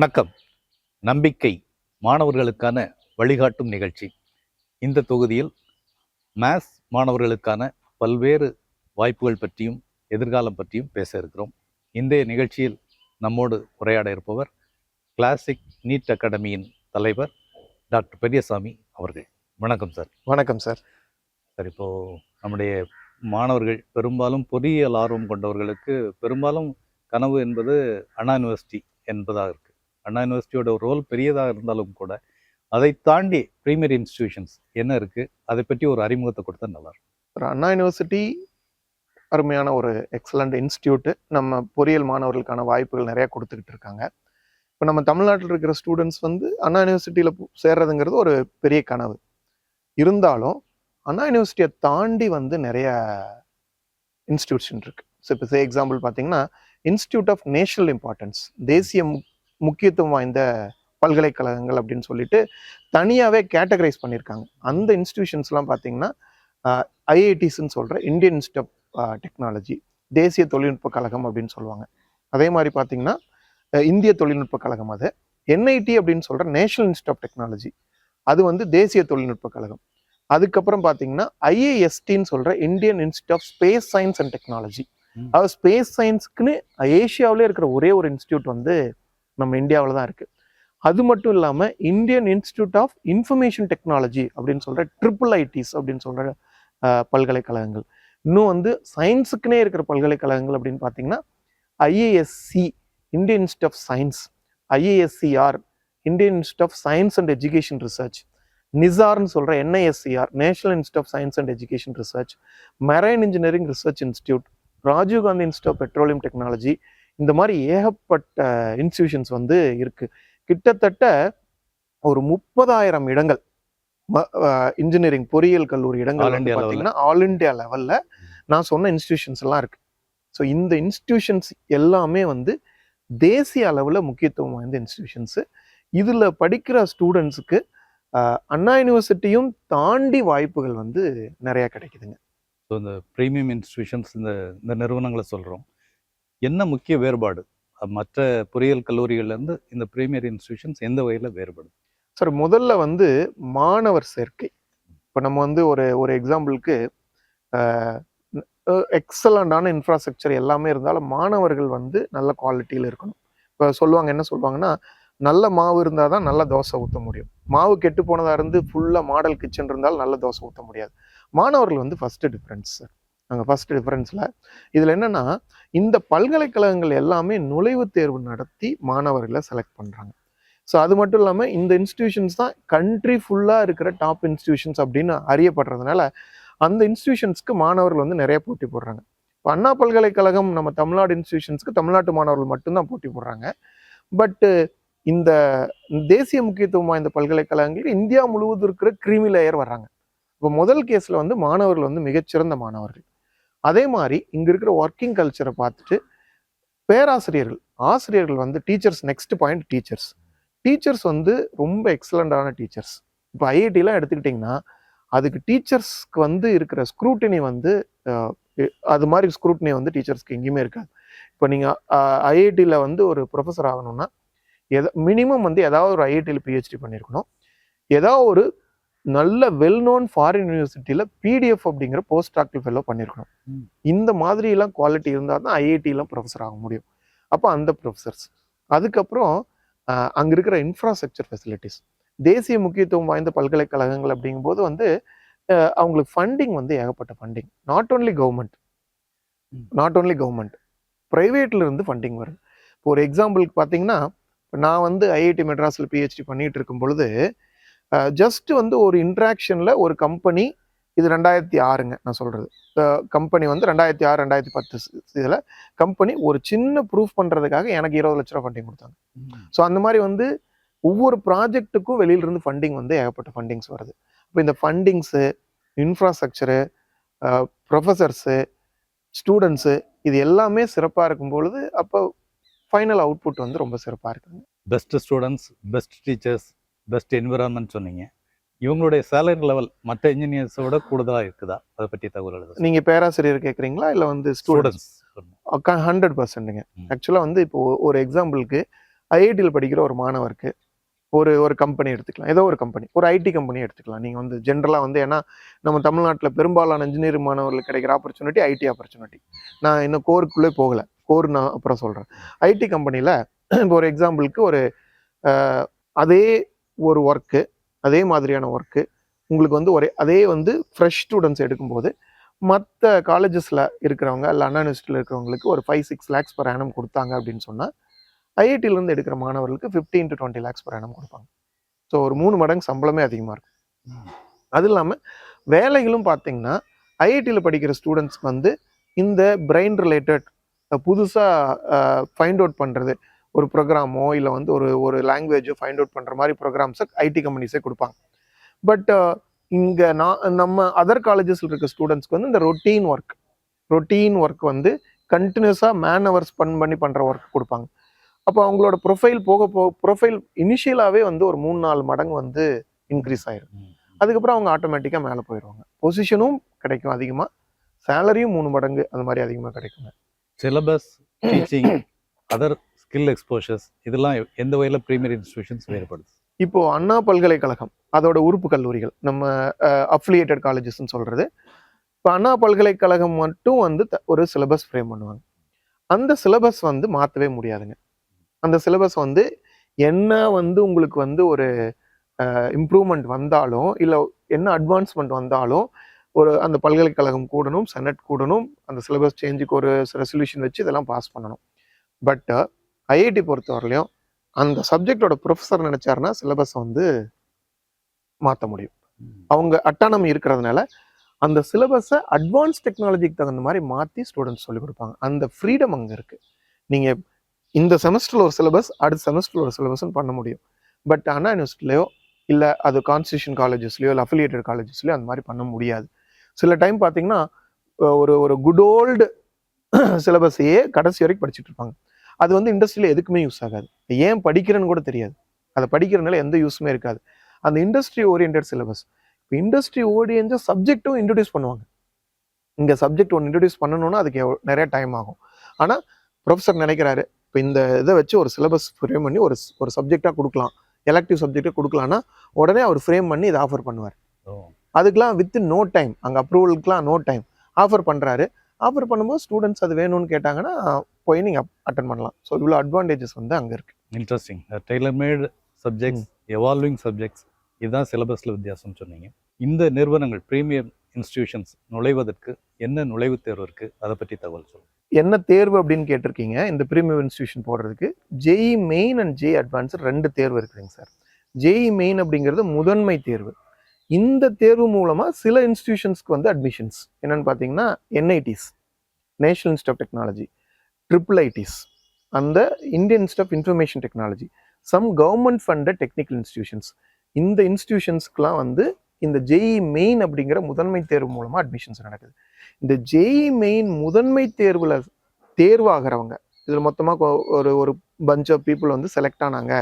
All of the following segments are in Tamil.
வணக்கம். நம்பிக்கை மாணவர்களுக்கான வழிகாட்டும் நிகழ்ச்சி. இந்த தொகுதியில் மேத்ஸ் மாணவர்களுக்கான பல்வேறு வாய்ப்புகள் பற்றியும் எதிர்காலம் பற்றியும் பேச இருக்கிறோம். இன்றைய நிகழ்ச்சியில் நம்மோடு உரையாட இருப்பவர் கிளாசிக் நீட் அகாடமியின் தலைவர் டாக்டர் பெரியசாமி அவர்கள். வணக்கம் சார். வணக்கம் சார். சார் இப்போது நம்முடைய மாணவர்கள் பெரும்பாலும் பொறியியல் ஆர்வம் கொண்டவர்களுக்கு பெரும்பாலும் கனவு என்பது அண்ணா யூனிவர்சிட்டி என்பதாக இருக்குது அண்ணா யூனிவர்சிட்டியோட ரோல் பெரியதாக இருந்தாலும் கூட அதை தாண்டி ப்ரீமியர் இன்ஸ்டிடியூஷன்ஸ் என்ன இருக்குது அதை பற்றி ஒரு அறிமுகத்தை கொடுத்தா நல்லா இருக்கும் அண்ணா யூனிவர்சிட்டி அருமையான ஒரு எக்ஸலண்ட் இன்ஸ்டியூட்டு நம்ம பொறியியல் மாணவர்களுக்கான வாய்ப்புகள் நிறைய கொடுத்துக்கிட்டு இருக்காங்க. இப்போ நம்ம தமிழ்நாட்டில் இருக்கிற ஸ்டூடெண்ட்ஸ் வந்து அண்ணா யூனிவர்சிட்டியில் சேர்றதுங்கிறது ஒரு பெரிய கனவு. இருந்தாலும் அண்ணா யூனிவர்சிட்டியை தாண்டி வந்து நிறைய இன்ஸ்டியூஷன் இருக்குது ஸோ இப்போ சே எக்ஸாம்பிள் பார்த்தீங்கன்னா இன்ஸ்டியூட் ஆஃப் நேஷனல் இம்பார்ட்டன்ஸ் தேசிய முக்- முக்கியத்துவம் வாய்ந்த பல்கலைக்கழகங்கள் அப்படின்னு சொல்லிட்டு தனியாகவே கேட்டகரைஸ் பண்ணியிருக்காங்க. அந்த இன்ஸ்டிடியூஷன்ஸ்லாம் பார்த்தீங்கன்னா ஐஐடிஸ்ன்னு சொல்கிற இந்தியன் இன்ஸ்டியூட் ஆஃப் டெக்னாலஜி தேசிய தொழில்நுட்ப கழகம் அப்படின்னு சொல்லுவாங்க. அதே மாதிரி பார்த்தீங்கன்னா இந்திய தொழில்நுட்ப கழகம் அது. என்ஐடி அப்படின்னு சொல்கிற நேஷனல் இன்ஸ்டியூட் ஆஃப் டெக்னாலஜி அது வந்து தேசிய தொழில்நுட்ப கழகம். அதுக்கப்புறம் பார்த்தீங்கன்னா ஐஏஎஸ்டின்னு சொல்கிற Indian institute of space science and technology. அதாவது ஸ்பேஸ் சயின்ஸ்க்குன்னு ஏஷியாவிலே இருக்கிற ஒரே ஒரு இன்ஸ்டியூட் வந்து நம்ம இந்தியாவில் தான் இருக்குது அது மட்டும் இல்லாமல் Indian institute of information technology அப்படின்னு சொல்கிற ட்ரிபிள் ஐடிஸ் அப்படின்னு சொல்கிற பல்கலைக்கழகங்கள். இன்னும் வந்து சயின்ஸுக்குனே இருக்கிற பல்கலைக்கழகங்கள் அப்படின்னு பார்த்தீங்கன்னா IASC Indian institute of science IASCR Indian institute of science and education research நிசார்னு சொல்கிற NISCR national institute of science and education research marine engineering research institute Rajiv Gandhi institute of petroleum technology இந்த மாதிரி ஏகப்பட்ட இன்ஸ்டிடியூஷன்ஸ் வந்து இருக்கு. கிட்டத்தட்ட ஒரு முப்பதாயிரம் இடங்கள் இன்ஜினியரிங் பொறியியல் கல்லூரி இடங்கள். பார்த்தீங்கன்னா ஆல் இந்தியா லெவல்ல நான் சொன்ன இன்ஸ்டிடியூஷன்ஸ் எல்லாம் இருக்கு. ஸோ இந்த இன்ஸ்டிடியூஷன்ஸ் எல்லாமே வந்து தேசிய அளவில் முக்கியத்துவம் வாய்ந்த இன்ஸ்டிடியூஷன்ஸு இதில் படிக்கிற ஸ்டூடெண்ட்ஸுக்கு அண்ணா யூனிவர்சிட்டியும் தாண்டி வாய்ப்புகள் வந்து நிறைய கிடைக்குதுங்க. ஸோ இந்த ப்ரீமியம் இன்ஸ்டிடியூஷன்ஸ் இந்த இந்த நிறுவனங்களை சொல்கிறோம் என்ன முக்கிய வேறுபாடு? மற்ற பொறியியல் கல்லூரிகள்லேருந்து இந்த ப்ரீமியர் இன்ஸ்டியூஷன்ஸ் எந்த வகையில் வேறுபடுது? சார் முதல்ல வந்து மாணவர் சேர்க்கை. இப்போ நம்ம வந்து ஒரு ஒரு எக்ஸாம்பிளுக்கு எக்ஸலண்டான இன்ஃப்ராஸ்ட்ரக்சர் எல்லாமே இருந்தாலும் மாணவர்கள் வந்து நல்ல குவாலிட்டியில் இருக்கணும். இப்போ சொல்லுவாங்க என்ன சொல்லுவாங்கன்னா நல்ல மாவு இருந்தால் தான் நல்ல தோசை ஊற்ற முடியும். மாவு கெட்டு போனதாக இருந்து ஃபுல்லாக மாடல் கிச்சன் இருந்தாலும் நல்ல தோசை ஊற்ற முடியாது. மாணவர்கள் வந்து ஃபஸ்ட்டு டிஃப்ரென்ஸ் சார் நாங்கள் ஃபஸ்ட்டு டிஃப்ரென்ஸில் இதில் என்னென்னா இந்த பல்கலைக்கழகங்கள் எல்லாமே நுழைவுத் தேர்வு நடத்தி மாணவர்களை செலக்ட் பண்ணுறாங்க ஸோ அது மட்டும் இல்லாமல் இந்த இன்ஸ்டிடியூஷன்ஸ் தான் கண்ட்ரி ஃபுல்லாக இருக்கிற டாப் இன்ஸ்டிடியூஷன்ஸ் அப்படின்னு அறியப்படுறதுனால அந்த இன்ஸ்டிடியூஷன்ஸ்க்கு மாணவர்கள் வந்து நிறைய போட்டி போடுறாங்க. இப்போ அண்ணா பல்கலைக்கழகம் நம்ம தமிழ்நாடு இன்ஸ்டிடியூஷன்ஸ்க்கு தமிழ்நாட்டு மாணவர்கள் மட்டும்தான் போட்டி போடுறாங்க. பட்டு இந்த தேசிய முக்கியத்துவம் வாய்ந்த பல்கலைக்கழகங்களுக்கு இந்தியா முழுவதும் இருக்கிற கிரிமி லேயர் வர்றாங்க. இப்போ முதல் கேஸில் வந்து மாணவர்கள் வந்து மிகச்சிறந்த மாணவர்கள். அதே மாதிரி இங்கே இருக்கிற ஒர்க்கிங் கல்ச்சரை பார்த்துட்டு பேராசிரியர்கள் ஆசிரியர்கள் வந்து teachers next point teachers teachers வந்து ரொம்ப எக்ஸலண்டான டீச்சர்ஸ் இப்போ ஐஐடிலாம் எடுத்துக்கிட்டிங்கன்னா அதுக்கு டீச்சர்ஸ்க்கு வந்து இருக்கிற ஸ்க்ரூட்டினி வந்து அது மாதிரி ஸ்க்ரூட்டினி வந்து டீச்சர்ஸ்க்கு எங்கேயுமே இருக்காது. இப்போ நீங்கள் ஐஐடியில் வந்து ஒரு ப்ரொஃபஸர் ஆகணும்னா எதை மினிமம் வந்து ஏதாவது ஒரு ஐஐடியில் பிஹெச்டி பண்ணியிருக்கணும் ஏதாவது ஒரு நல்ல வெல் நோன் ஃபாரின் யூனிவர்சிட்டியில் பிடிஎஃப் அப்படிங்கிற போஸ்ட் டாக்டர் ஃபெல்லோ பண்ணியிருக்கணும். இந்த மாதிரிலாம் குவாலிட்டி இருந்தால் தான் ஐஐடிலாம் ப்ரொஃபஸர் ஆக முடியும். அப்போ அந்த ப்ரொஃபஸர்ஸ் அதுக்கப்புறம் அங்க இருக்கிற இன்ஃப்ராஸ்ட்ரக்சர் ஃபெசிலிட்டிஸ் தேசிய முக்கியத்துவம் வாய்ந்த பல்கலைக்கழகங்கள் அப்படிங்கும்போது வந்து அவங்களுக்கு ஃபண்டிங் வந்து ஏகப்பட்ட funding not only government. Not only government ப்ரைவேட்ல இருந்து ஃபண்டிங் வருது இப்போ ஒரு எக்ஸாம்பிளுக்கு பார்த்தீங்கன்னா நான் வந்து ஐஐடி மெட்ராஸில் பிஹெச்டி பண்ணிட்டு இருக்கும் பொழுது ஜஸ்ட் வந்து ஒரு இன்ட்ராக்ஷனில் ஒரு கம்பெனி இது ரெண்டாயிரத்தி ஆறுங்க நான் சொல்கிறது கம்பெனி வந்து ரெண்டாயிரத்தி ஆறு ரெண்டாயிரத்தி பத்து இதில் கம்பெனி ஒரு சின்ன ப்ரூஃப் பண்ணுறதுக்காக எனக்கு இருபது லட்ச ரூபா ஃபண்டிங் கொடுத்தாங்க. ஸோ அந்த மாதிரி வந்து ஒவ்வொரு ப்ராஜெக்ட்டுக்கும் வெளியிலிருந்து ஃபண்டிங் வந்து ஏகப்பட்ட ஃபண்டிங்ஸ் வருது. இப்போ இந்த ஃபண்டிங்ஸு இன்ஃப்ராஸ்ட்ரக்சரு ப்ரொஃபஸர்ஸு ஸ்டூடெண்ட்ஸு இது எல்லாமே சிறப்பாக இருக்கும் பொழுது அப்போ ஃபைனல் அவுட்புட் வந்து ரொம்ப சிறப்பாக இருக்குங்க best students best teachers best environment சொன்னீங்க. இவங்களுடைய சேலரி லெவல் மற்ற இன்ஜினியர்ஸோட கூடுதலாக இருக்குதா? அதை பற்றி தகவல் நீங்கள் பேராசிரியர் கேட்குறீங்களா இல்லை வந்து ஸ்டூடெண்ட்ஸ் ஹண்ட்ரட் பர்சன்ட்டுங்க. ஆக்சுவலாக வந்து இப்போ ஒரு எக்ஸாம்பிளுக்கு ஐஐடியில் படிக்கிற ஒரு மாணவருக்கு ஒரு ஒரு கம்பெனி எடுத்துக்கலாம். ஏதோ ஒரு கம்பெனி ஒரு ஐடி கம்பெனி எடுத்துக்கலாம். நீங்கள் வந்து ஜென்ரலாக வந்து ஏன்னா நம்ம தமிழ்நாட்டில் பெரும்பாலான இன்ஜினியரிங் மாணவர்களுக்கு கிடைக்கிற ஆப்பர்ச்சுனிட்டி ஐடி ஆப்பர்ச்சுனிட்டி நான் இன்னும் கோருக்குள்ளே போகலை. கோர் நான் அப்புறம் சொல்கிறேன் ஐடி கம்பெனியில் இப்போ ஒரு எக்ஸாம்பிளுக்கு ஒரு அதே ஒரு ஒர்க்கு அதே மாதிரியான ஒர்க்கு உங்களுக்கு வந்து ஒரே அதே வந்து ஃப்ரெஷ் ஸ்டூடெண்ட்ஸ் எடுக்கும்போது மற்ற காலேஜஸில் இருக்கிறவங்க இல்லை அண்ணா யூனிவர்சிட்டியில் இருக்கிறவங்களுக்கு ஒரு five six lakhs per annum கொடுத்தாங்க அப்படின்னு சொன்னால் ஐஐடியிலேருந்து எடுக்கிற மாணவர்களுக்கு fifteen to twenty lakhs per annum கொடுப்பாங்க. ஸோ ஒரு மூணு மடங்கு சம்பளமே அதிகமாக இருக்கும். அது இல்லாமல் வேலைகளும் பார்த்தீங்கன்னா ஐஐடியில் படிக்கிற ஸ்டூடெண்ட்ஸ்க்கு வந்து இந்த பிரெயின் ரிலேட்டட் புதுசாக ஃபைண்ட் அவுட் பண்ணுறது ஒரு ப்ரோக்ராமோ இல்லை வந்து ஒரு ஒரு லாங்குவேஜோ ஃபைண்ட் அவுட் பண்ணுற மாதிரி ப்ரோக்ராம்ஸை ஐடி கம்பெனிஸே கொடுப்பாங்க. பட் இங்கே நான் நம்ம அதர் காலேஜஸில் இருக்க ஸ்டூடெண்ட்ஸ்க்கு வந்து இந்த ரொட்டீன் ஒர்க் ரொட்டீன் ஒர்க் வந்து கண்டினியூஸாக மேன் ஹவர்ஸ் ஸ்பெண்ட் பண்ணி பண்ணுற ஒர்க் கொடுப்பாங்க. அப்போ அவங்களோட ப்ரொஃபைல் போக போக ப்ரொஃபைல் இனிஷியலாகவே வந்து ஒரு மூணு நாலு மடங்கு வந்து இன்க்ரீஸ் ஆயிரும். அதுக்கப்புறம் அவங்க ஆட்டோமேட்டிக்காக மேலே போயிடுவாங்க. பொசிஷனும் கிடைக்கும் அதிகமாக சேலரியும் மூணு மடங்கு அந்த மாதிரி அதிகமாக கிடைக்குங்க. Syllabus teaching other skill exposures இதெல்லாம் எந்த வகையில் ப்ரீமியர் இன்ஸ்டியூஷன்ஸ் வேறுபடுது? இப்போ அண்ணா பல்கலைக்கழகம் அதோட உறுப்பு கல்லூரிகள் நம்ம அஃபிலியேட்டட் காலேஜஸ்ன்னு சொல்கிறது இப்போ அண்ணா பல்கலைக்கழகம் மட்டும் வந்து த- ஒரு சிலபஸ் ஃப்ரேம் பண்ணுவாங்க. அந்த சிலபஸ் வந்து மாற்றவே முடியாதுங்க. அந்த சிலபஸ் வந்து என்ன வந்து உங்களுக்கு வந்து ஒரு இம்ப்ரூவ்மெண்ட் வந்தாலும் இல்லை என்ன அட்வான்ஸ்மெண்ட் வந்தாலும் ஒரு அந்த பல்கலைக்கழகம் கூடணும் செனட் கூடணும் அந்த சிலபஸ் சேஞ்சுக்கு ஒரு ரெசல்யூஷன் வச்சு இதெல்லாம் பாஸ் பண்ணணும். பட் ஐஐடி பொறுத்தவரையிலையும் அந்த சப்ஜெக்டோட ப்ரொஃபஸர் நினைச்சாருன்னா சிலபஸை வந்து மாற்ற முடியும். அவங்க அட்டானமி இருக்கிறதுனால அந்த சிலபஸை அட்வான்ஸ் டெக்னாலஜிக்கு தகுந்த மாதிரி மாற்றி ஸ்டூடெண்ட்ஸ் சொல்லிக் கொடுப்பாங்க. அந்த ஃப்ரீடம் அங்கே இருக்குது நீங்கள் இந்த செமஸ்டரில் ஒரு சிலபஸ் அடுத்த செமஸ்டரில் ஒரு சிலபஸ்ன்னு பண்ண முடியும். பட் அண்ணா யூனிவர்சிட்டிலையோ இல்லை அது கான்ஸ்டியூஷன் காலேஜஸ்லையோ இல்லை அஃபிலியேட்டட் காலேஜஸ்லையோ அந்த மாதிரி பண்ண முடியாது. சில டைம் பார்த்தீங்கன்னா ஒரு ஒரு குட் ஓல்டு சிலபஸையே கடைசி வரைக்கும் படிச்சுட்டு இருப்பாங்க. அது வந்து இண்டஸ்ட்ரியில் எதுக்குமே யூஸ் ஆகாது. ஏன் படிக்கிறேன்னு கூட தெரியாது. அதை படிக்கிறதுனால எந்த யூஸுமே இருக்காது. அந்த இண்டஸ்ட்ரி ஓரியன்ட் சிலபஸ் இப்போ இண்டஸ்ட்ரி ஓரியன்ட் சப்ஜெக்ட்டும் இன்ட்ரடியூஸ் பண்ணுவாங்க. இங்கே சப்ஜெக்ட் ஒன்று இன்ட்ரடியூஸ் பண்ணணும்னா அதுக்கு நிறைய டைம் ஆகும். ஆனால் ப்ரொஃபஸர் நினைக்கிறாரு இப்போ இந்த இதை வச்சு ஒரு சிலபஸ் ஃப்ரேம் பண்ணி ஒரு ஒரு சப்ஜெக்டாக கொடுக்கலாம். எலக்டிவ் சப்ஜெக்டாக கொடுக்கலாம்னா உடனே அவர் ஃப்ரேம் பண்ணி இதை ஆஃபர் பண்ணுவார். அதுக்கெலாம் வித் நோ டைம் அங்கே அப்ரூவலுக்குலாம் நோ டைம் ஆஃபர் பண்ணுறாரு ஆஃபர் பண்ணும்போது ஸ்டூடெண்ட்ஸ் அது வேணும்னு கேட்டாங்கன்னா போய் நீங்கள் அட்டன் பண்ணலாம். ஸோ இவ்வளோ அட்வான்டேஜஸ் வந்து அங்கே இருக்குது interesting tailor made subjects evolving subjects இதுதான் சிலபஸில் வித்தியாசம் சொன்னீங்க. இந்த நிறுவனங்கள் ப்ரீமியர் இன்ஸ்டிடியூஷன்ஸ் நுழைவதற்கு என்ன நுழைவுத் தேர்வு இருக்குது அதை பற்றி தகவல் சொல்லுங்கள் என்ன தேர்வு அப்படின்னு கேட்டிருக்கீங்க? இந்த ப்ரீமியம் இன்ஸ்டியூஷன் போடுறதுக்கு JEE main and JEE advance ரெண்டு தேர்வு இருக்குதுங்க சார். ஜெய் மெயின் அப்படிங்கிறது முதன்மை தேர்வு. இந்த தேர்வு மூலமாக சில இன்ஸ்டிடியூஷன்ஸ்க்கு வந்து அட்மிஷன்ஸ் என்னன்னு பார்த்தீங்கன்னா NITs national institute of technology triple ITs அந்த Indian institute of information technology some government funded technical institutions இந்த இன்ஸ்டிடியூஷன்ஸ்க்குலாம் வந்து இந்த ஜெஇ மெயின் அப்படிங்கிற முதன்மை தேர்வு மூலமாக அட்மிஷன்ஸ் நடக்குது. இந்த ஜெய்இ மெயின் முதன்மை தேர்வில் தேர்வாகிறவங்க இதில் மொத்தமாக ஒரு ஒரு பஞ்ச் ஆஃப் பீப்புள் வந்து செலக்ட் ஆனாங்க.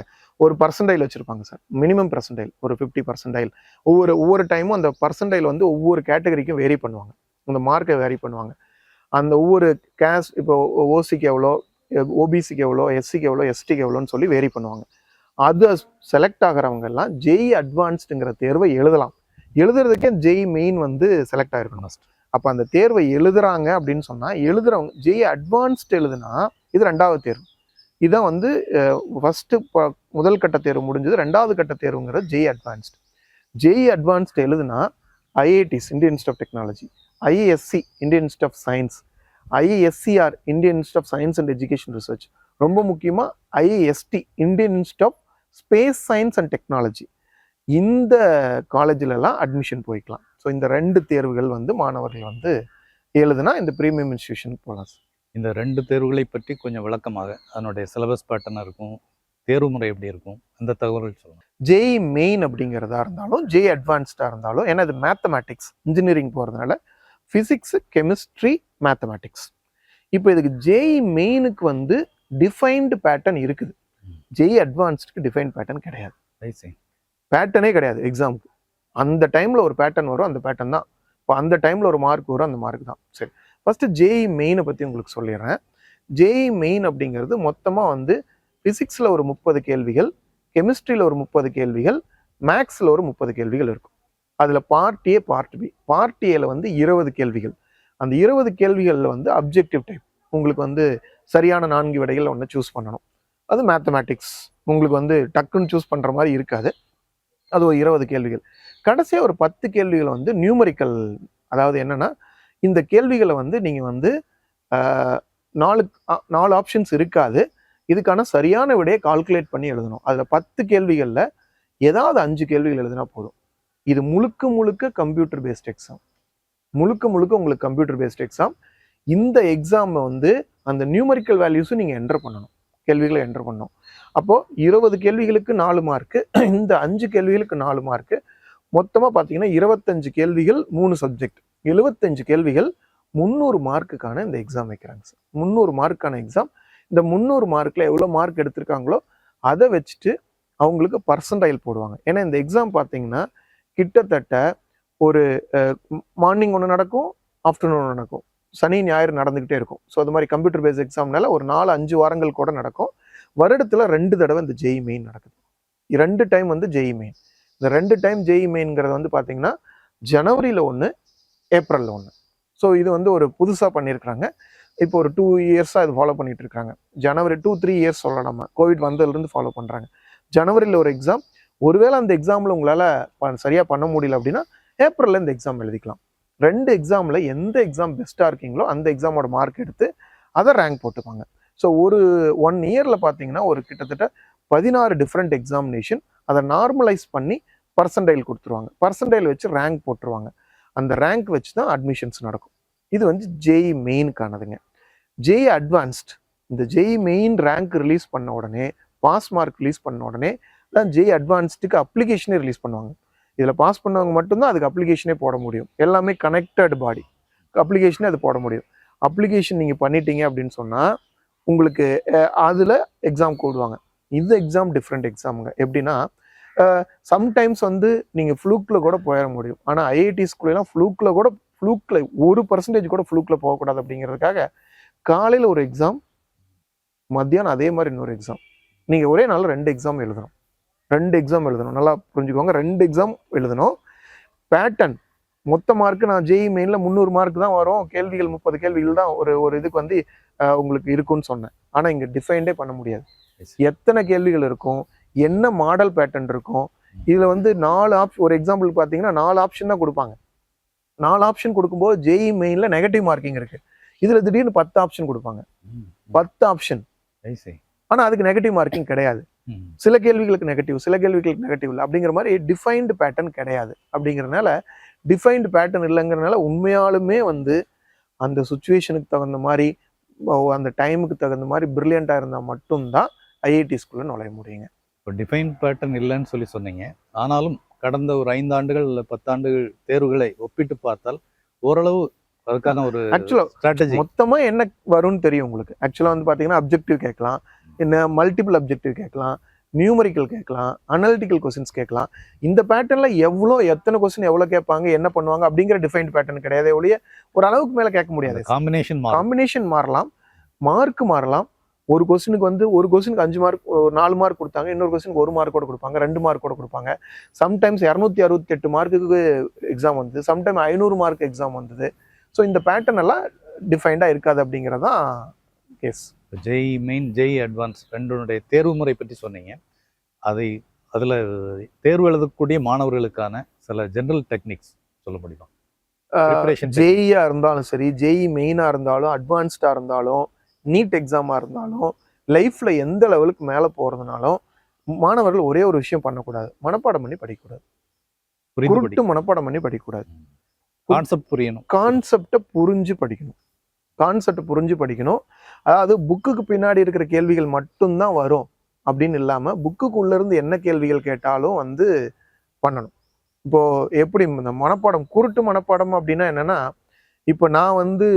ஒரு பர்சன்டைல் வச்சுருப்பாங்க சார் மினிமம் பர்சன்டைல் ஒரு ஃபிஃப்டி பர்சன்டைல் ஒவ்வொரு ஒவ்வொரு டைமும் அந்த பர்சன்டைல் வந்து ஒவ்வொரு கேட்டகரிக்கும் வேரி பண்ணுவாங்க. அந்த மார்க்கை வேரி பண்ணுவாங்க. அந்த ஒவ்வொரு கேஸ்ட் இப்போ ஓசிக்கு எவ்வளோ ஓபிசிக்கு எவ்வளோ எஸ்சிக்கு எவ்வளோ எஸ்டிக்கு எவ்வளோன்னு சொல்லி வேரி பண்ணுவாங்க. அது செலக்ட் ஆகிறவங்க எல்லாம் ஜெய் அட்வான்ஸ்டுங்கிற தேர்வை எழுதலாம். எழுதுறதுக்கே ஜெய் மெயின் வந்து செலக்ட் ஆயிருக்கணும். மஸ்ட் அப்போ அந்த தேர்வை எழுதுறாங்க அப்படின்னு சொன்னால் எழுதுறவங்க ஜெய் அட்வான்ஸ்ட் எழுதுனா இது ரெண்டாவது தேர்வு. இதை வந்து ஃபஸ்ட்டு முதல் கட்ட தேர்வு முடிஞ்சது ரெண்டாவது கட்ட தேர்வுங்கிறது ஜெய் அட்வான்ஸ்டு ஜெய் அட்வான்ஸ்டு எழுதுனா IITs Indian institute of technology ISC Indian institute of science ISCR Indian institute of science and education research ரொம்ப முக்கியமாக IST Indian institute of space science and technology இந்த காலேஜிலலாம் அட்மிஷன் போய்க்கலாம். ஸோ இந்த ரெண்டு தேர்வுகள் வந்து மாணவர்கள் வந்து எழுதுனா இந்த ப்ரீமியம் இன்ஸ்டியூஷன் போகலாம் இந்த ரெண்டு தேர்வுகளை பற்றி கொஞ்சம் விளக்கமாக அதனுடைய சிலபஸ் பேட்டர்ன் இருக்கும் தேர்வு முறை எப்படி இருக்கும் அந்த தகவல்கள் சொல்லுங்கள் ஜெய் மெயின் அப்படிங்கிறதா இருந்தாலும் ஜெய் அட்வான்ஸ்டாக இருந்தாலும் ஏன்னா இது மேத்தமேட்டிக்ஸ் இன்ஜினியரிங் போகிறதுனால ஃபிசிக்ஸ் கெமிஸ்ட்ரி மேத்தமேட்டிக்ஸ் இப்போ இதுக்கு ஜெய் மெயினுக்கு வந்து டிஃபைன்டு பேட்டர்ன் இருக்குது. ஜெய் அட்வான்ஸ்டுக்கு டிஃபைன் பேட்டர்ன் கிடையாது. பேட்டர்னே கிடையாது எக்ஸாமுக்கு அந்த டைமில் ஒரு பேட்டர்ன் வரும் அந்த பேட்டர்ன் தான். இப்போ அந்த டைமில் ஒரு மார்க் வரும் அந்த மார்க் தான். சரி. ஃபஸ்ட்டு ஜேஇ மெயினை பற்றி உங்களுக்கு சொல்லிடுறேன். ஜேஇ மெயின் அப்படிங்கிறது மொத்தமாக வந்து ஃபிசிக்ஸில் ஒரு முப்பது கேள்விகள் கெமிஸ்ட்ரியில் ஒரு முப்பது கேள்விகள் மேக்ஸில் ஒரு முப்பது கேள்விகள் இருக்கும். அதில் part A part B part ஏல வந்து இருபது கேள்விகள். அந்த இருபது கேள்விகளில் வந்து அப்ஜெக்டிவ் டைப் உங்களுக்கு வந்து சரியான நான்கு விடைகள் ஒன்று சூஸ் பண்ணணும். அது மேத்தமேட்டிக்ஸ் உங்களுக்கு வந்து டக்குன்னு சூஸ் பண்ணுற மாதிரி இருக்காது. அது ஒரு இருபது கேள்விகள். கடைசியாக ஒரு பத்து கேள்விகள் வந்து நியூமரிக்கல் அதாவது என்னன்னா இந்த கேள்விகளை வந்து நீங்கள் வந்து நாலு நாலு ஆப்ஷன்ஸ் இருக்காது. இதுக்கான சரியான விடையை கால்குலேட் பண்ணி எழுதணும். அதில் பத்து கேள்விகளில் ஏதாவது அஞ்சு கேள்விகள் எழுதினா போதும். இது முழுக்க முழுக்க கம்ப்யூட்டர் பேஸ்ட் எக்ஸாம் முழுக்க முழுக்க உங்களுக்கு கம்ப்யூட்டர் பேஸ்ட் எக்ஸாம் இந்த எக்ஸாமை வந்து அந்த நியூமரிக்கல் வேல்யூஸும் நீங்கள் என்டர் பண்ணணும். கேள்விகளை என்டர் பண்ணணும். அப்போது இருபது கேள்விகளுக்கு நாலு மார்க்கு இந்த அஞ்சு கேள்விகளுக்கு நாலு மார்க்கு மொத்தமாக பார்த்தீங்கன்னா இருபத்தஞ்சு கேள்விகள் மூணு சப்ஜெக்ட் எழுபத்தஞ்சு கேள்விகள் முந்நூறு மார்க்குக்கான இந்த எக்ஸாம் வைக்கிறாங்க சார் முந்நூறு மார்க்கான எக்ஸாம் இந்த முந்நூறு மார்க்கில் எவ்வளோ மார்க் எடுத்திருக்காங்களோ அதை வச்சுட்டு அவங்களுக்கு பர்சன்டைல் போடுவாங்க. ஏன்னா இந்த எக்ஸாம் பார்த்தீங்கன்னா கிட்டத்தட்ட ஒரு மார்னிங் ஒன்று நடக்கும் ஆஃப்டர்நூன் ஒன்று நடக்கும். சனி ஞாயிறு நடந்துக்கிட்டே இருக்கும். ஸோ அது மாதிரி கம்ப்யூட்டர் பேஸ் எக்ஸாம்னால ஒரு நாலு அஞ்சு வாரங்கள் கூட நடக்கும். வருடத்தில் ரெண்டு தடவை இந்த ஜெய் மெயின் நடக்குது. ரெண்டு டைம் வந்து ஜெய் மெயின் இந்த ரெண்டு டைம் ஜெய் மெயின்ங்கிறது வந்து பார்த்தீங்கன்னா ஜனவரியில் ஒன்று ஏப்ரலில் ஒன்று ஸோ இது வந்து ஒரு புதுசாக பண்ணியிருக்கிறாங்க இப்போ ஒரு டூ இயர்ஸாக இது ஃபாலோ பண்ணிகிட்ருக்காங்க இருக்காங்க ஜனவரி டூ த்ரீ இயர்ஸ் சொல்லலாம் நம்ம. கோவிட் வந்ததுலேருந்து ஃபாலோ பண்ணுறாங்க ஜனவரியில் ஒரு எக்ஸாம் ஒருவேளை அந்த எக்ஸாமில் உங்களால் சரியாக பண்ண முடியல அப்படின்னா ஏப்ரலில் இந்த எக்ஸாம் எழுதிக்கலாம். ரெண்டு எக்ஸாமில் எந்த எக்ஸாம் பெஸ்ட்டாக இருக்கீங்களோ அந்த எக்ஸாமோட மார்க் எடுத்து அதை ரேங்க் போட்டுப்பாங்க. ஸோ ஒரு ஒன் இயரில் பார்த்தீங்கன்னா ஒரு கிட்டத்தட்ட பதினாறு டிஃப்ரெண்ட் எக்ஸாமினேஷன் அதை நார்மலைஸ் பண்ணி பர்சன்டைல் கொடுத்துருவாங்க. பர்சன்டைல் வச்சு ரேங்க் போட்டுருவாங்க. அந்த ரேங்க் வச்சு தான் அட்மிஷன்ஸ் நடக்கும். இது வந்து ஜேஇ மெயினுக்கானதுங்க ஜேஇ அட்வான்ஸ்ட் இந்த ஜேஇ மெயின் ரேங்க் ரிலீஸ் பண்ண உடனே பாஸ் மார்க் ரிலீஸ் பண்ண உடனே தான் ஜேஇ அட்வான்ஸ்டுக்கு அப்ளிகேஷனே ரிலீஸ் பண்ணுவாங்க. இதில் பாஸ் பண்ணவங்க மட்டும்தான் அதுக்கு அப்ளிகேஷனே போட முடியும். எல்லாமே கனெக்டட் பாடி அப்ளிகேஷனே அது போட முடியும். அப்ளிகேஷன் நீங்கள் பண்ணிட்டீங்க அப்படின்னு சொன்னால் உங்களுக்கு அதில் எக்ஸாம் கூடுவாங்க இந்த எக்ஸாம் டிஃப்ரெண்ட் எக்ஸாமுங்க எப்படின்னா சம்டைம்ஸ் வந்து நீங்கள் ஃப்ளூக்கில் கூட போயிட முடியும். ஆனால் ஐஐடி ஸ்கூல்லாம் ஃப்ளூக்கில் கூட ஃப்ளூக்கில் ஒரு பர்சன்டேஜ் கூட ஃப்ளூக்கில் போகக்கூடாது அப்படிங்கிறதுக்காக காலையில் ஒரு எக்ஸாம் மத்தியானம் அதே மாதிரி இன்னொரு எக்ஸாம் நீங்கள் ஒரே நாளில் ரெண்டு எக்ஸாம் எழுதணும். ரெண்டு எக்ஸாம் எழுதணும். நல்லா புரிஞ்சுக்கோங்க. ரெண்டு எக்ஸாம் எழுதணும். பேட்டர்ன் மொத்த மார்க்கு நான் ஜெய் மெயினில் முந்நூறு மார்க் தான் வரும். கேள்விகள் முப்பது கேள்விகள் தான் ஒரு ஒரு இதுக்கு வந்து உங்களுக்கு இருக்குன்னு சொன்னேன். ஆனால் இங்கே டிஃபைன்டே பண்ண முடியாது. எத்தனை கேள்விகள் இருக்கும்? என்ன மாடல் பேட்டர்ன் இருக்கும் இதில் வந்து நாலு ஆப்ஷன் ஒரு எக்ஸாம்பிள் பார்த்தீங்கன்னா நாலு ஆப்ஷன் தான் கொடுப்பாங்க. நாலு ஆப்ஷன் கொடுக்கும்போது ஜெய் மெயினில் நெகட்டிவ் மார்க்கிங் இருக்கு. இதில் திடீர்னு பத்து ஆப்ஷன் கொடுப்பாங்க. பத்து ஆப்ஷன். ஆனால் அதுக்கு நெகட்டிவ் மார்க்கிங் கிடையாது. சில கேள்விகளுக்கு நெகட்டிவ் சில கேள்விகளுக்கு நெகட்டிவ் இல்லை. அப்படிங்கிற மாதிரி டிஃபைன்டு பேட்டர்ன் கிடையாது. அப்படிங்கிறனால டிஃபைன்டு பேட்டர்ன் இல்லைங்கிறனால உண்மையாலுமே வந்து அந்த சுச்சுவேஷனுக்கு தகுந்த மாதிரி அந்த டைமுக்கு தகுந்த மாதிரி பிரில்லியண்ட்டாக இருந்தால் மட்டும்தான் ஐஐடி ஸ்கூலில் நுழைய முடியுங்க. இப்போ டிஃபைன் பேட்டர்ன் இல்லைன்னு சொல்லி சொன்னீங்க. ஆனாலும் கடந்த ஒரு ஐந்து ஆண்டுகள் இல்லை பத்தாண்டுகள் தேர்வுகளை ஒப்பிட்டு பார்த்தால் ஓரளவு அதுக்கான ஒரு ஆக்சுவலாக ஸ்ட்ராட்டஜி மொத்தமாக என்ன வரும்னு தெரியும் உங்களுக்கு? ஆக்சுவலாக வந்து பார்த்தீங்கன்னா அப்ஜெக்டிவ் கேட்கலாம். என்ன மல்டிபிள் அப்ஜெக்டிவ் கேட்கலாம். நியூமரிக்கல் கேட்கலாம். அனலிட்டிக்கல் கொஸ்டின்ஸ் கேட்கலாம். இந்த பேட்டர்னில் எவ்வளோ எத்தனை கொஸ்டின் எவ்வளோ கேட்பாங்க என்ன பண்ணுவாங்க அப்படிங்கிற டிஃபைன்ட் பேட்டர்ன் கிடையாது ஒழிய ஒரு அளவுக்கு மேலே கேட்க முடியாது. காம்பினேஷன் காம்பினேஷன் மாறலாம். மார்க் மாறலாம். ஒரு கொஸ்டினுக்கு வந்து ஒரு கொஸ்டினுக்கு அஞ்சு மார்க் ஒரு நாலு மார்க் கொடுத்தாங்க இன்னொரு கொஸ்டினுக்கு ஒரு மார்க் கூட கொடுப்பாங்க ரெண்டு மார்க் கூட கொடுப்பாங்க. சம்டைம்ஸ் இரநூத்தி அறுபத்தி எட்டு மார்க்குக்கு எக்ஸாம் வந்தது சம்டைம் ஐநூறு மார்க் எக்ஸாம் வந்தது. ஸோ இந்த பேட்டர்ன் எல்லாம் டிஃபைன்டாக இருக்காது அப்படிங்கிறதான் case JEE main JEE advance ரெண்டுனுடைய தேர்வு முறை பற்றி சொன்னீங்க. அதை அதில் தேர்வு எழுதக்கூடிய மாணவர்களுக்கான சில ஜெனரல் டெக்னிக்ஸ் சொல்ல முடியுமா? ஜேஇயா இருந்தாலும் சரி ஜேஇ மெயினாக இருந்தாலும் அட்வான்ஸ்டாக இருந்தாலும் நீட் எக்ஸாமாக இருந்தாலும் லைஃப்பில் எந்த லெவலுக்கு மேலே போகிறதுனாலும் மாணவர்கள் ஒரே ஒரு விஷயம் பண்ணக்கூடாது. மனப்பாடம் பண்ணி படிக்கக்கூடாது. குருட்டு மனப்பாடம் பண்ணி படிக்கக்கூடாது. கான்செப்ட் புரியணும். கான்செப்டை புரிஞ்சு படிக்கணும். கான்செப்டை புரிஞ்சு படிக்கணும். அதாவது புக்குக்கு பின்னாடி இருக்கிற கேள்விகள் மட்டும்தான் வரும் அப்படின்னு இல்லாமல் புக்குக்குள்ள இருந்து என்ன கேள்விகள் கேட்டாலும் வந்து பண்ணணும். இப்போ எப்படி இந்த மனப்பாடம் குருட்டு மனப்பாடம் அப்படின்னா என்னன்னா இப்போ நான் வந்து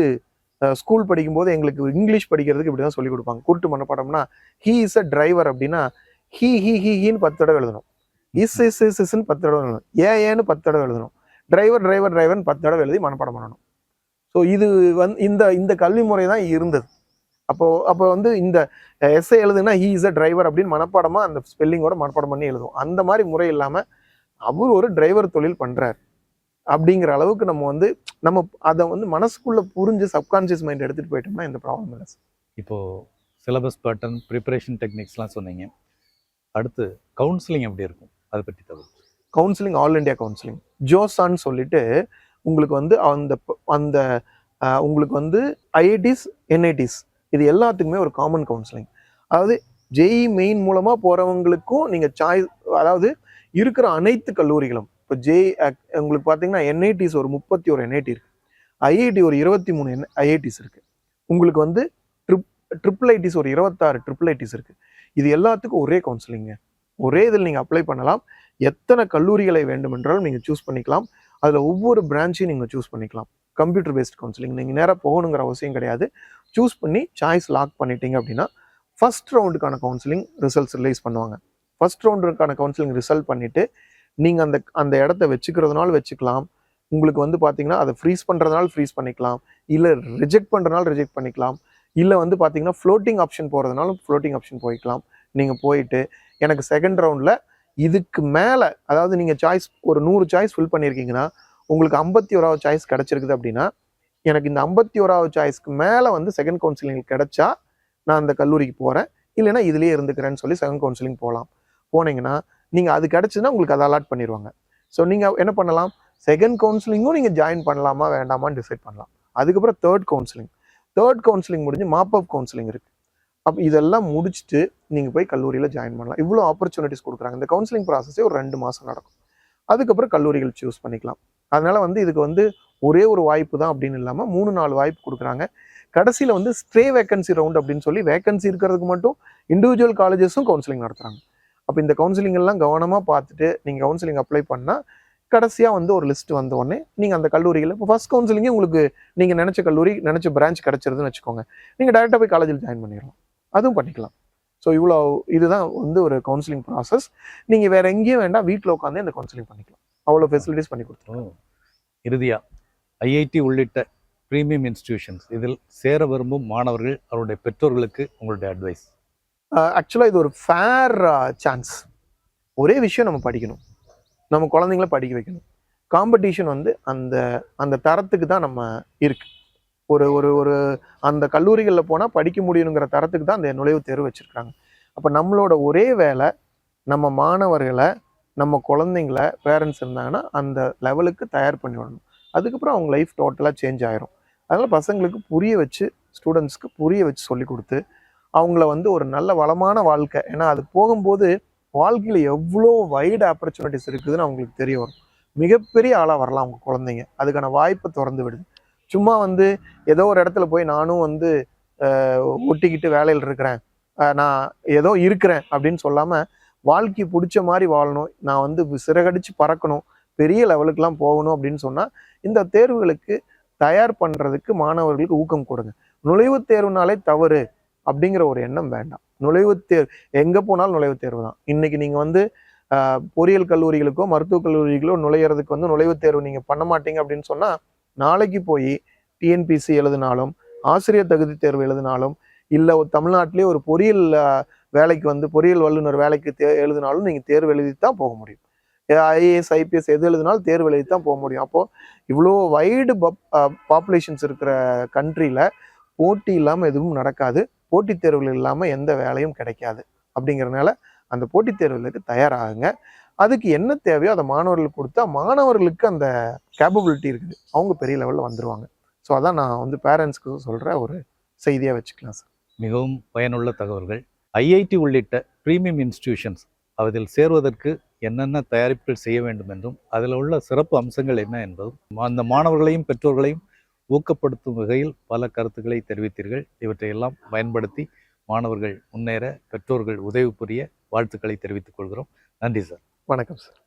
ஸ்கூல் படிக்கும்போது எங்களுக்கு இங்கிலீஷ் படிக்கிறதுக்கு இப்படி தான் சொல்லி கொடுப்பாங்க. குருட்டு மனப்பாடம்னா ஹீ இஸ் அ டிரைவர் அப்படின்னா ஹீ ஹீ ஹீ ஹீன்னு பத்து தடவை எழுதணும். இஸ் இஸ் இஸ் இஸ்ன்னு பத்து தடவை எழுதணும். ஏ ஏன்னு பத்து தடவை எழுதணும். டிரைவர் டிரைவர் டிரைவர்னு பத்து தடவை எழுதி மனப்பாடம் பண்ணணும். ஸோ இது வந்து இந்த இந்த கல்வி முறை தான் இருந்தது. அப்போ அப்போ வந்து இந்த எஸ்ஐ எழுதுனா ஹீ இஸ் அ டிரைவர் அப்படின்னு மனப்பாடமாக அந்த ஸ்பெல்லிங்கோட மனப்பாடம் பண்ணி எழுதுவோம். அந்த மாதிரி முறை இல்லாமல் அவர் ஒரு டிரைவர் தொழில் பண்ணுறாரு அப்படிங்கிற அளவுக்கு நம்ம வந்து நம்ம அதை வந்து மனசுக்குள்ள புரிஞ்சு சப்கான்சியஸ் மைண்ட் எடுத்துட்டு போயிட்டோம்னா இந்த ப்ராப்ளம் இல்லை சார் இப்போது சிலபஸ் பேட்டர்ன் ப்ரிப்பரேஷன் டெக்னிக்ஸ்லாம் சொன்னீங்க. அடுத்து கவுன்சிலிங் எப்படி இருக்கும்? அதை பற்றி தகவல். கவுன்சிலிங் ஆல் இண்டியா கவுன்சிலிங் ஜோசான்னு சொல்லிட்டு உங்களுக்கு வந்து அந்த அந்த உங்களுக்கு வந்து ஐஐடிஸ் என்ஐடிஸ் இது எல்லாத்துக்குமே ஒரு காமன் கவுன்சிலிங் அதாவது ஜெய் மெயின் மூலமாக போகிறவங்களுக்கும் நீங்கள் சாய்ஸ் அதாவது இருக்கிற அனைத்து கல்லூரிகளும் இப்போ ஜெய் உங்களுக்கு பார்த்தீங்கன்னா என்ஐடிஸ் ஒரு முப்பத்தி ஒரு என்ஐடி இருக்கு. ஐஐடி ஒரு இருபத்தி மூணு என் ஐஐடிஸ் இருக்கு. உங்களுக்கு வந்து ட்ரிப் ட்ரிபிள் ஐடிஸ் ஒரு இருபத்தாறு ட்ரிபிள் ஐடிஸ் இருக்கு. இது எல்லாத்துக்கும் ஒரே கவுன்சிலிங்க ஒரே இதில் நீங்கள் அப்ளை பண்ணலாம். எத்தனை கல்லூரிகளை வேண்டுமென்றாலும் நீங்கள் சூஸ் பண்ணிக்கலாம். அதில் ஒவ்வொரு பிரான்ச்சையும் நீங்கள் சூஸ் பண்ணிக்கலாம். கம்ப்யூட்டர் பேஸ்ட் கவுன்சிலிங் நீங்கள் நேராக போகணுங்கிற அவசியம் கிடையாது. சூஸ் பண்ணி சாய்ஸ் லாக் பண்ணிட்டீங்க அப்படின்னா ஃபஸ்ட் ரவுண்டுக்கான கவுன்சிலிங் ரிசல்ட்ஸ் ரிலீஸ் பண்ணுவாங்க. ஃபர்ஸ்ட் ரவுண்டுக்கான கவுன்சிலிங் ரிசல்ட் பண்ணிவிட்டு நீங்கள் அந்த அந்த இடத்த வச்சுக்கிறதுனால வச்சுக்கலாம். உங்களுக்கு வந்து பார்த்தீங்கன்னா அதை ஃப்ரீஸ் பண்ணுறதுனால ஃப்ரீஸ் பண்ணிக்கலாம். இல்லை ரிஜெக்ட் பண்ணுறதுனால ரிஜெக்ட் பண்ணிக்கலாம். இல்லை வந்து பார்த்தீங்கன்னா ஃப்ளோட்டிங் ஆப்ஷன் போகிறதுனாலும் ஃப்ளோட்டிங் ஆப்ஷன் போய்க்கலாம். நீங்கள் போயிட்டு எனக்கு செகண்ட் ரவுண்டில் இதுக்கு மேலே அதாவது நீங்கள் சாய்ஸ் ஒரு நூறு சாய்ஸ் ஃபில் பண்ணியிருக்கீங்கன்னா உங்களுக்கு ஐம்பத்தி ஓராவது சாய்ஸ் கிடச்சிருக்குது அப்படின்னா எனக்கு இந்த ஐம்பத்தி ஓராவது சாய்ஸ்க்கு மேலே வந்து செகண்ட் கவுன்சிலிங் கிடைச்சா நான் அந்த கல்லூரிக்கு போகிறேன் இல்லைன்னா இதுலேயே இருந்துக்கிறேன்னு சொல்லி செகண்ட் கவுன்சிலிங் போகலாம் போனீங்கன்னா நீங்கள் அது கிடச்சுன்னா உங்களுக்கு அதை அலாட் பண்ணிடுவாங்க ஸோ நீங்கள் என்ன பண்ணலாம்? செகண்ட் கவுன்சிலிங்கும் நீங்கள் ஜாயின் பண்ணலாமா வேண்டாமான்னு டிசைட் பண்ணலாம். அதுக்கப்புறம் தேர்ட் கவுன்சிலிங் தேர்ட் கவுன்சிலிங் முடிஞ்சு மாப் அப் கவுன்சிலிங் இருக்குது அப்போ இதெல்லாம் முடிச்சுட்டு நீங்கள் போய் கல்லூரியில் ஜாயின் பண்ணலாம். இவ்வளோ ஆப்பர்ச்சுனிட்டிஸ் கொடுக்குறாங்க. இந்த கவுன்சிலிங் ப்ராசஸே ஒரு ரெண்டு மாதம் நடக்கும். அதுக்கப்புறம் கல்லூரிகள் சூஸ் பண்ணிக்கலாம். அதனால் வந்து இதுக்கு வந்து ஒரே ஒரு வாய்ப்பு தான் அப்படின்னு இல்லாமல் மூணு நாலு வாய்ப்பு கொடுக்குறாங்க. கடைசியில் வந்து ஸ்ட்ரே வேக்கன்சி ரவுண்ட் அப்படின்னு சொல்லி வேக்கன்சி இருக்கிறதுக்கு மட்டும் இண்டிவிஜுவல் காலேஜஸும் கவுன்சிலிங் நடத்துகிறாங்க அப்போ இந்த கவுன்சிலிங் எல்லாம் கவனமாக பார்த்துட்டு நீங்கள் கவுன்சிலிங் அப்ளை பண்ணால் கடைசியாக வந்து ஒரு லிஸ்ட் வந்த உடனே நீங்கள் அந்த கல்லூரியில் இப்போ ஃபஸ்ட் கவுன்சிலிங்கே உங்களுக்கு நீங்கள் நினச்ச கல்லூரி நினச்ச பிரான்ச் கிடச்சிருதுன்னு வச்சுக்கோங்க. நீங்கள் டேரெக்டாக போய் காலேஜில் ஜாயின் பண்ணிடலாம். அதுவும் பண்ணிக்கலாம். ஸோ இவ்வளோ இதுதான் வந்து ஒரு கவுன்சிலிங் ப்ராசஸ் நீங்கள் வேறு எங்கேயும் வேண்டாம் வீட்டில் உட்காந்து இந்த கவுன்சிலிங் பண்ணிக்கலாம். அவ்வளோ ஃபெசிலிட்டிஸ் பண்ணி கொடுத்துருவோம் இறுதியாக ஐஐடி உள்ளிட்ட ப்ரீமியம் இன்ஸ்டிடியூஷன்ஸ் இதில் சேர விரும்பும் மாணவர்கள் அவருடைய பெற்றோர்களுக்கு உங்களுடைய அட்வைஸ் Uh, ஆக்சுவலாக இது ஒரு ஃபேர் சான்ஸ் uh, ஒரே விஷயம் நம்ம படிக்கணும். நம்ம குழந்தைங்கள படிக்க வைக்கணும். காம்படிஷன் வந்து அந்த அந்த தரத்துக்கு தான் நம்ம இருக்குது ஒரு ஒரு ஒரு அந்த கல்லூரிகளில் போனால் படிக்க முடியணுங்கிற தரத்துக்கு தான் அந்த நுழைவுத் தேர்வு வச்சுருக்காங்க அப்போ நம்மளோட ஒரே வேலை நம்ம மாணவர்களை நம்ம குழந்தைங்கள பேரண்ட்ஸ் இருந்தாங்கன்னா அந்த லெவலுக்கு தயார் பண்ணி விடணும். அதுக்கப்புறம் அவங்க லைஃப் டோட்டலாக சேஞ்ச் ஆயிரும். அதனால் பசங்களுக்கு புரிய வச்சு ஸ்டூடெண்ட்ஸ்க்கு புரிய வச்சு சொல்லி கொடுத்து அவங்கள வந்து ஒரு நல்ல வளமான வாழ்க்கை. ஏன்னா அது போகும்போது வாழ்க்கையில் எவ்வளோ வைடு ஆப்பர்ச்சுனிட்டிஸ் இருக்குதுன்னு அவங்களுக்கு தெரிய வரும். மிகப்பெரிய ஆளாக வரலாம் அவங்க குழந்தைங்க. அதுக்கான வாய்ப்பை திறந்து விடுது. சும்மா வந்து ஏதோ ஒரு இடத்துல போய் நானும் வந்து ஒட்டிக்கிட்டு வேலையில் இருக்கிறேன். நான் ஏதோ இருக்கிறேன் அப்படின்னு சொல்லாமல் வாழ்க்கை பிடிச்ச மாதிரி வாழணும். நான் வந்து சிறகடிச்சு பறக்கணும். பெரிய லெவலுக்கெலாம் போகணும் அப்படின்னு சொன்னால் இந்த தேர்வுகளுக்கு தயார் பண்ணுறதுக்கு மாணவர்களுக்கு ஊக்கம் கொடுங்க. நுழைவுத் தேர்வுனாலே தவறு. அப்படிங்கிற ஒரு எண்ணம் வேண்டாம். நுழைவுத் தேர்வு எங்கே போனாலும் நுழைவுத் தேர்வு தான். இன்றைக்கி நீங்கள் வந்து பொறியியல் கல்லூரிகளுக்கோ மருத்துவக் கல்லூரிகளோ நுழையிறதுக்கு வந்து நுழைவுத் தேர்வு நீங்கள் பண்ண மாட்டீங்க அப்படின்னு சொன்னால் நாளைக்கு போய் டிஎன்பிசி எழுதினாலும் ஆசிரியர் தகுதி தேர்வு எழுதினாலும் இல்லை தமிழ்நாட்டிலே ஒரு பொறியியல் வேலைக்கு வந்து பொறியியல் வல்லுநர் வேலைக்கு தே எழுதினாலும் நீங்கள் தேர்வு எழுதி தான் போக முடியும். ஐஏஎஸ் ஐபிஎஸ் எது எழுதினாலும் தேர்வு எழுதி தான் போக முடியும். அப்போது இவ்வளோ வைடு பாப்புலேஷன்ஸ் இருக்கிற கண்ட்ரியில் போட்டி இல்லாமல் எதுவும் நடக்காது. போட்டித் தேர்வுகள் இல்லாமல் எந்த வேலையும் கிடைக்காது. அப்படிங்கிறனால அந்த போட்டித் தேர்வுகளுக்கு தயாராகுங்க. அதுக்கு என்ன தேவையோ அதை மாணவர்களுக்கு கொடுத்தா மாணவர்களுக்கு அந்த கேப்பபிலிட்டி இருக்குது. அவங்க பெரிய லெவலில் வந்துடுவாங்க ஸோ அதான் நான் வந்து பேரண்ட்ஸ்க்கு சொல்கிற ஒரு செய்தியாக வச்சுக்கலாம் சார் மிகவும் பயனுள்ள தகவல்கள். ஐஐடி உள்ளிட்ட ப்ரீமியம் இன்ஸ்டிடியூஷன்ஸ் அதில் சேர்வதற்கு என்னென்ன தயாரிப்புகள் செய்ய வேண்டும் என்றும் அதில் உள்ள சிறப்பு அம்சங்கள் என்ன என்பதும் அந்த மாணவர்களையும் பெற்றோர்களையும் ஊக்கப்படுத்தும் வகையில் பல கருத்துக்களை தெரிவித்தீர்கள். இவற்றையெல்லாம் பயன்படுத்தி மாணவர்கள் முன்னேற பெற்றோர்கள் உதவி புரிய வாழ்த்துக்களை தெரிவித்துக் கொள்கிறோம். நன்றி சார். வணக்கம் சார்.